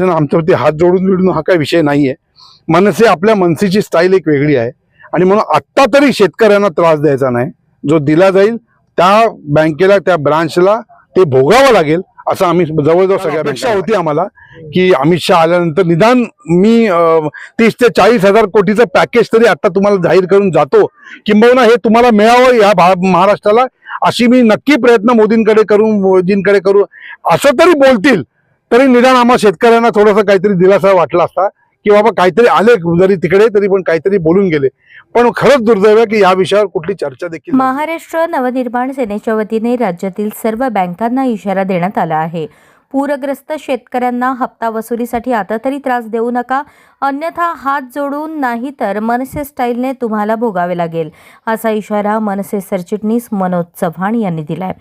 आमच्यावरती हात जोडून मिळून हा काही विषय नाहीये. मनसे आपल्या मनसेची स्टाईल एक वेगळी आहे. आणि म्हणून आत्ता तरी शेतकऱ्यांना त्रास द्यायचा नाही. जो दिला जाईल त्या बँकेला त्या ब्रांचला ते भोगावं लागेल असं आम्ही जवळजवळ सगळ्या अपेक्षा होती आम्हाला की अमित शहा आल्यानंतर निदान मी तीस ते चाळीस हजार कोटीचं पॅकेज तरी आता तुम्हाला जाहीर करून जातो. किंबहुना हे तुम्हाला मिळावं या भा महाराष्ट्राला अशी मी नक्की प्रयत्न मोदींकडे करू मोदींकडे करू. असं तरी बोलतील तरी निदान आम्हा शेतकऱ्यांना थोडासा काहीतरी दिलासा वाटला असता की बाबा काहीतरी आले जरी तिकडे तरी पण काहीतरी बोलून गेले. पण खरंच दुर्दैव की या विषयावर कुठली चर्चा देखील महाराष्ट्र नवनिर्माण सेनेच्या वतीने राज्यातील सर्व बँकांना इशारा देण्यात आला आहे. पूरग्रस्त शेतकऱ्यांना हप्ता वसुलीसाठी आता तरी त्रास देऊ नका. अन्यथा हात जोडून नाही तर मनसे स्टाईलने तुम्हाला भोगावे लागेल. असा इशारा मनसे सरचिटणीस मनोज चव्हाण यांनी दिलाय.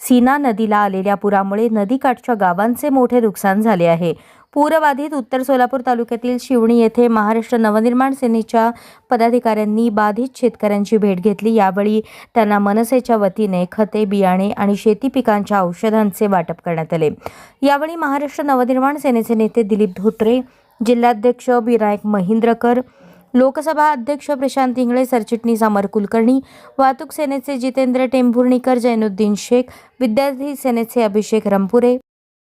सीना नदीला आलेल्या पुरामुळे नदीकाठच्या गावांचे मोठे नुकसान झाले आहे. पूरबाधित उत्तर सोलापूर तालुक्यातील शिवणी येथे महाराष्ट्र नवनिर्माण सेनेच्या पदाधिकाऱ्यांनी बाधित शेतकऱ्यांची भेट घेतली. यावेळी त्यांना मनसेच्या वतीने खते बियाणे आणि शेती पिकांच्या औषधांचे वाटप करण्यात आले. यावेळी महाराष्ट्र नवनिर्माण सेनेचे नेते दिलीप धोत्रे जिल्हाध्यक्ष विनायक महिंद्रकर लोकसभा अध्यक्ष प्रशांत इंगळे सरचिटणीस अमर कुलकर्णी वाहतूक सेनेचे जितेंद्र टेंभुर्णीकर जैनुद्दीन शेख विद्यार्थी सेनेचे अभिषेक रंपुरे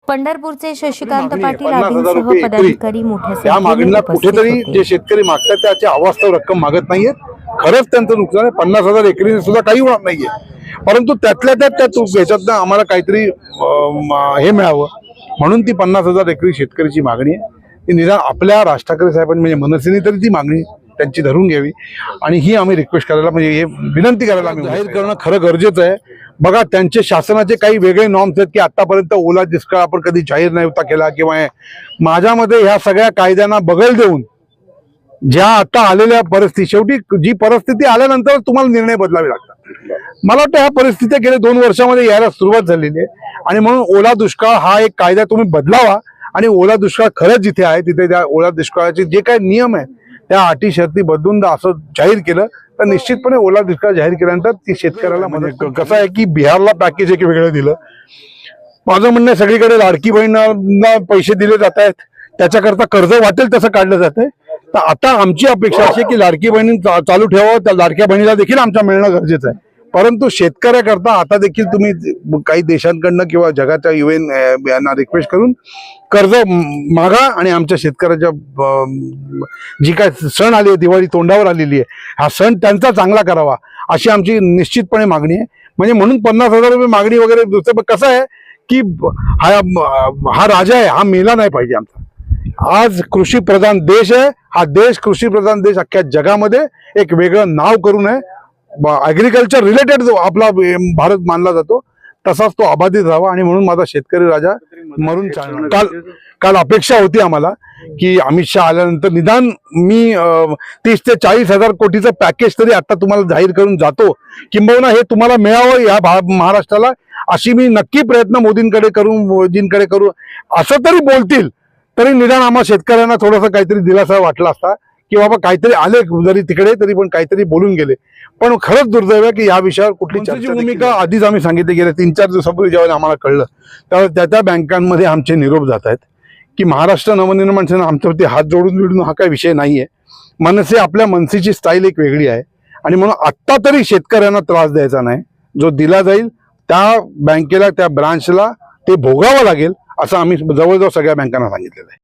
पंढरपूरचे शशिकांत. पाटील पन्नास हजार आदींसह रुपये एकरी. पदाधिकारी मोठ्या त्या मागणीला कुठेतरी. जे शेतकरी मागतात त्याची अवास्तव रक्कम मागत नाहीयेत खरंच त्यांचं नुकसान आहे पन्नास हजार एकरी सुद्धा काही होणार नाहीये परंतु त्यातल्या त्यात त्या ह्याच्यातनं आम्हाला काहीतरी हे मिळावं म्हणून ती पन्नास हजार एकरी शेतकऱ्याची मागणी आहे ती निदान आपल्या राज ठाकरे साहेबांनी म्हणजे मनसेने तरी ती मागणी त्यांची धरून घ्यावी. आणि ही आम्ही रिक्वेस्ट करायला म्हणजे हे विनंती करायला आम्ही जाहीर करणं खरं गरजेचं आहे. बघा त्यांचे शासनाचे काही वेगळे नॉर्म्स आहेत की आतापर्यंत ओला दुष्काळ आपण कधी जाहीर नाही होता केला किंवा. माझ्या मते ह्या सगळ्या कायद्यांना बगल देऊन ज्या आता आलेल्या परिस्थिती शेवटी जी परिस्थिती आल्यानंतर तुम्हाला निर्णय बदलावे लागतात. मला वाटतं ह्या परिस्थिती गेल्या दोन वर्षामध्ये यायला सुरुवात झालेली आहे. आणि म्हणून ओला दुष्काळ हा एक कायदा तुम्ही बदलावा. आणि ओला दुष्काळ खरंच जिथे आहे तिथे त्या ओला दुष्काळाचे जे काही नियम आहे त्या अटी शर्ती बदलून असं जाहीर केलं तर निश्चितपणे ओला दुष्काळ जाहीर केल्यानंतर ती शेतकऱ्याला म्हणजे कसं आहे की बिहारला पॅकेज एक वेगळं दिलं. माझं म्हणणं आहे सगळीकडे लाडकी बहिणींना पैसे दिले जात आहेत. त्याच्याकरता कर्ज वाटेल तसं काढलं जात आहे. तर आता आमची अपेक्षा अशी की लाडकी बहिणी चालू ठेवावं त्या लाडक्या बहिणीला देखील आमच्या मिळणं गरजेचं आहे. परंतु शेतकऱ्याकरता आता देखील तुम्ही काही देशांकडनं किंवा जगाच्या युएन यांना रिक्वेस्ट करून कर्ज मागा आणि आमच्या शेतकऱ्याच्या जी काय सण आली आहे दिवाळी तोंडावर आलेली आहे हा सण त्यांचा चांगला करावा अशी आमची निश्चितपणे मागणी आहे. म्हणजे म्हणून पन्नास हजार रुपये मागणी वगैरे दुसरं पण कसं आहे की हा हा राजा आहे हा मेला नाही पाहिजे आमचा. आज कृषी प्रधान देश आहे हा देश कृषी प्रधान देश अख्ख्या जगामध्ये एक वेगळं नाव करून आहे ऍग्रिकल्चर रिलेटेड जो आपला भारत मानला जातो तसाच तो अबाधित राहावा आणि म्हणून माझा शेतकरी राजा मरून काल काल अपेक्षा होती आम्हाला की अमित शहा आल्यानंतर निदान मी तीस ते चाळीस हजार कोटीचं पॅकेज तरी आता तुम्हाला जाहीर करून जातो. किंबहुना हे तुम्हाला मिळावं या भा महाराष्ट्राला अशी मी नक्की प्रयत्न मोदींकडे करू मोदींकडे करू. असं तरी बोलतील तरी निदान आम्हा शेतकऱ्यांना थोडासा काहीतरी दिलासा वाटला असता. की बाबा काहीतरी आले जरी तिकडे तरी पण काहीतरी बोलून गेले. पण खरंच दुर्दैव आहे की या विषयावर कुठली भूमिका आधीच आम्ही सांगितले गेले तीन चार दिवसापूर्वी जेव्हा आम्हाला कळलं त्यावेळेस त्या त्या बँकांमध्ये आमचे निरोप जात आहेत की महाराष्ट्र नवनिर्माण सेना आमच्यावरती हात जोडून मिळून हा काही विषय नाहीये. मनसे आपल्या मनसेची स्टाईल एक वेगळी आहे. आणि म्हणून आत्ता तरी शेतकऱ्यांना त्रास द्यायचा नाही. जो दिला जाईल त्या बँकेला त्या ब्रांचला ते भोगावं लागेल असं आम्ही जवळजवळ सगळ्या बँकांना सांगितलेलं आहे.